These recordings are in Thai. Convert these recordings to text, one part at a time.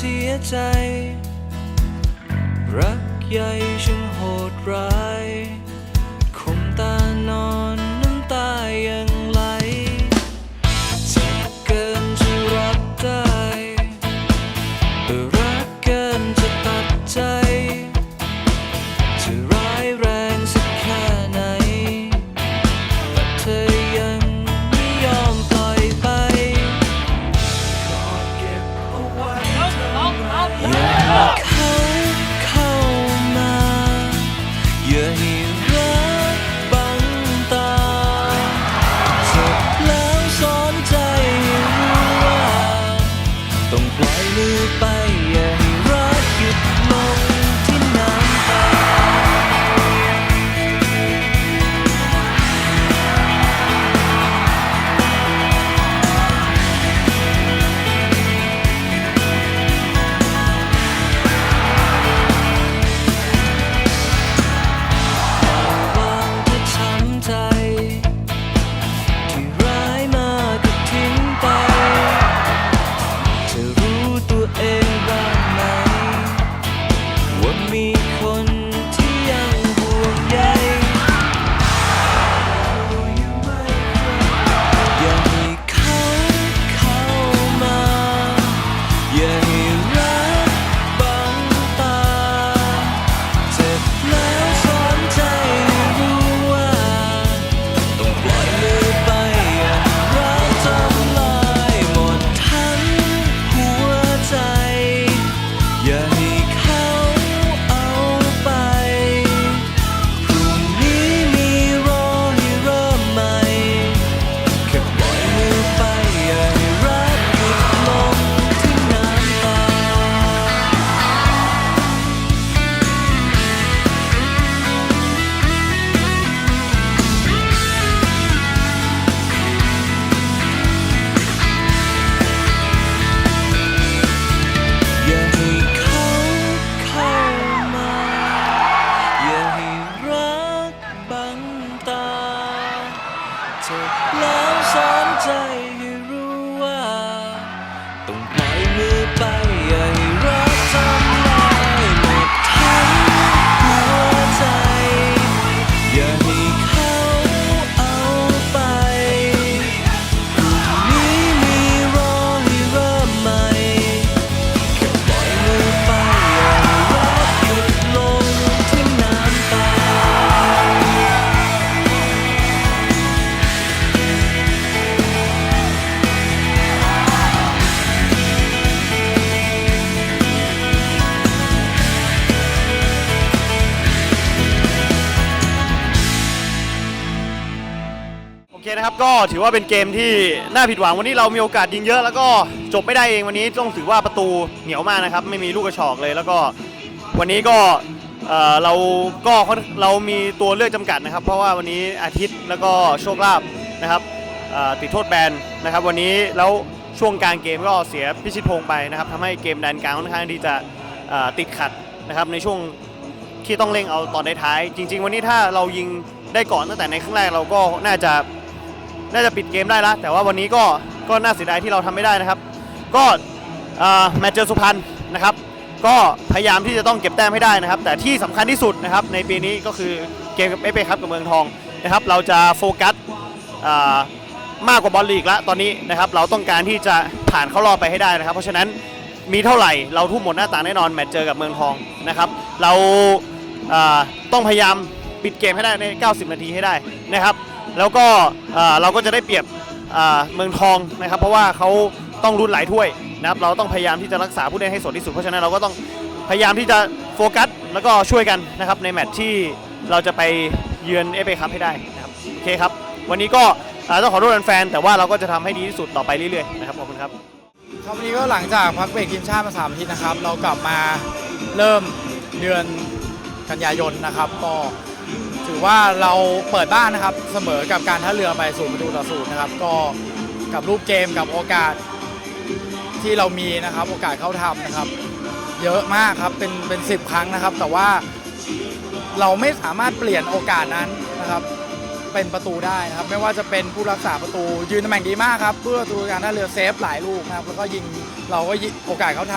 เสียใจ รักใหญ่ช่างโหดร้ายคมตานอน เจ็ เคนะครับก็ถือว่าเป็นเกมที่น่าผิดหวังวันนี้เรามีโอกาสยิงเยอะ แล้วก็จบไม่ได้เองวันนี้ต้องถือว่าประตูเหนียวมากนะครับไม่มีลูกกระชอกเลย แล้วก็วันนี้ก็เอ่อเราก็เรามีตัวเลือกจำกัดนะครับ เพราะว่าวันนี้อาทิตย์แล้วก็โชคลาภนะครับเอ่อติดโทษแบนนะครับ วันนี้แล้วช่วงกลางเกมก็เสียพิชิตพงษ์ไปนะครับทำให้เกมแดนกลางค่อนข้างที่จะเอ่อติดขัดนะครับในช่วง ที่ต้องเร่งเอาตอนท้ายๆจริง ๆ วันนี้ถ้าเรายิงได้ก่อนตั้งแต่ในครึ่งแรกเราก็น่าจะ น่าจะปิดเกมได้แล้วแต่ว่าวันนี้ก็ก็น่าเสียดายที่เราทำไม่ได้นะครับ ก็แมตช์เจอสุพรรณนะครับ ก็พยายามที่จะต้องเก็บแต้มให้ได้นะครับ แต่ที่สำคัญที่สุดนะครับในปีนี้ก็คือเกมกับเอฟเอครับกับเมืองทองนะครับ เราจะโฟกัสมากกว่าบอลลีกแล้วตอนนี้นะครับ เราต้องการที่จะผ่านเข้ารอบไปให้ได้นะครับ เพราะฉะนั้นมีเท่าไหร่เราทุ่มหมดหน้าต่างแน่นอนแมตช์เจอกับเมืองทองนะครับ เราอ่าต้องพยายามปิดเกมให้ได้ใน 90 นาทีให้ได้นะครับ แล้วก็เราก็จะได้เปรียบเมืองทองนะครับ เพราะว่าเขาต้องรุนหลายถ้วยนะครับเราต้องพยายามที่จะรักษาผู้เล่นให้สดที่สุดเพราะฉะนั้นเราก็ต้องพยายามที่จะโฟกัสแล้วก็ช่วยกันนะครับในแมตช์ที่เราจะไปเยือนเอฟเอคัพให้ได้นะครับโอเคครับ วันนี้ก็ต้องขอโทษแฟนแต่ว่าเราก็จะทำให้ดีที่สุดต่อไปเรื่อยๆนะครับขอบคุณครับครับวันนี้ก็หลังจากพักเบรกทีมชาติมาสามอาทิตย์นะครับ เรากลับมาเริ่มเดือนกันยายนนะครับก็ ถือว่าเราเปิดบ้านนะครับเสมอกับการท่าเรือไปศูนย์ประตูต่อศูนย์นะครับ ก็กับรูปเกมกับโอกาสที่เรามีนะครับ โอกาสเข้าทำนะครับ เยอะมากครับเป็นเป็นสิบครั้งนะครับ แต่ว่าเราไม่สามารถเปลี่ยนโอกาสนั้นนะครับ เป็นประตูได้นะครับ ไม่ว่าจะเป็นผู้รักษาประตู ยืนตำแหน่งดีมากครับ เพื่อประตูการท่าเรือเซฟหลายลูกนะครับแล้วก็ยิงเราก็โอกาสเขาท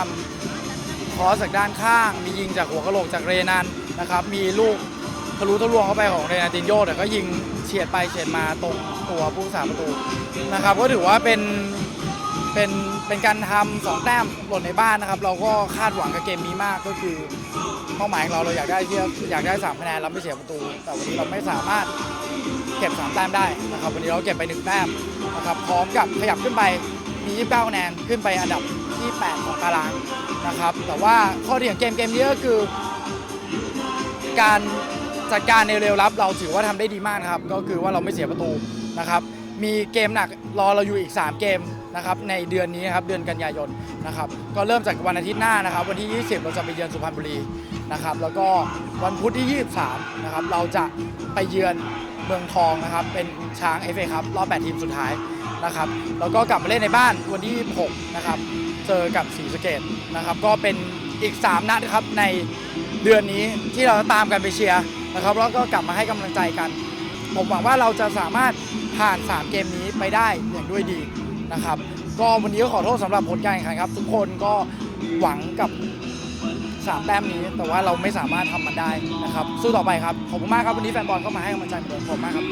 ำคอสจากด้านข้าง มียิงจากหัวกะโหลกจากเรนันนะครับ มีลูก ทะลุทะลวงเข้าไปของเรนันตินโยแต่ก็ยิงเฉียดไปเฉียดมาตรงตัวผู้รักษาประตูนะครับ ก็ถือว่าเป็นเป็นเป็นการทำสองแต้มหล่นในบ้านนะครับ เราก็คาดหวังกับเกมนี้มากก็คือเป้าหมายของเราเราอยากได้ที่อยากได้สามคะแนนเราไม่เสียประตู แต่วันนี้เราไม่สามารถเก็บสามแต้มได้นะครับวันนี้เราเก็บไปหนึ่งแต้มนะครับพร้อมกับขยับขึ้นไปมี29คะแนนขึ้นไปอันดับที่8ของตารางนะครับ แต่ว่าข้อดีของเกมเกมนี้ก็คือ การ จัดการในเร็วรับเราถือว่าทำได้ดีมากนะครับ ก็คือว่าเราไม่เสียประตูนะครับ มีเกมหนักรอเราอยู่อีก 3 เกมนะครับในเดือนนี้ครับเดือนกันยายนนะครับก็เริ่มจากวันอาทิตย์หน้านะครับ วันที่ 20 เราจะไปเยือนสุพรรณบุรีนะครับ แล้วก็วันพุธที่ 23 นะครับ เราจะไปเยือนเมืองทองนะครับ เป็นช้างเอฟเอครับรอบ 8 ทีมสุดท้ายนะครับ แล้วก็กลับมาเล่นในบ้านวันที่ 26 นะครับ เจอกับศรีสะเกดนะครับ ก็เป็นอีก 3 นัดครับในเดือนนี้ที่เราตามกันไปเชียร์ นะครับแล้วก็กลับมาให้กำลังใจกัน ผมหวังว่าเราจะสามารถผ่าน 3 เกมนี้ไปได้อย่างด้วยดีนะครับ ก็วันนี้ก็ขอโทษสำหรับผลการแข่งขันครับ ทุกคนก็หวังกับ3แต้มนี้ แต่ว่าเราไม่สามารถทำมันได้นะครับ สู้ต่อไปครับขอบคุณมากครับวันนี้แฟนบอลก็มาให้กำลังใจเหมือนเดิมขอบคุณมากครับ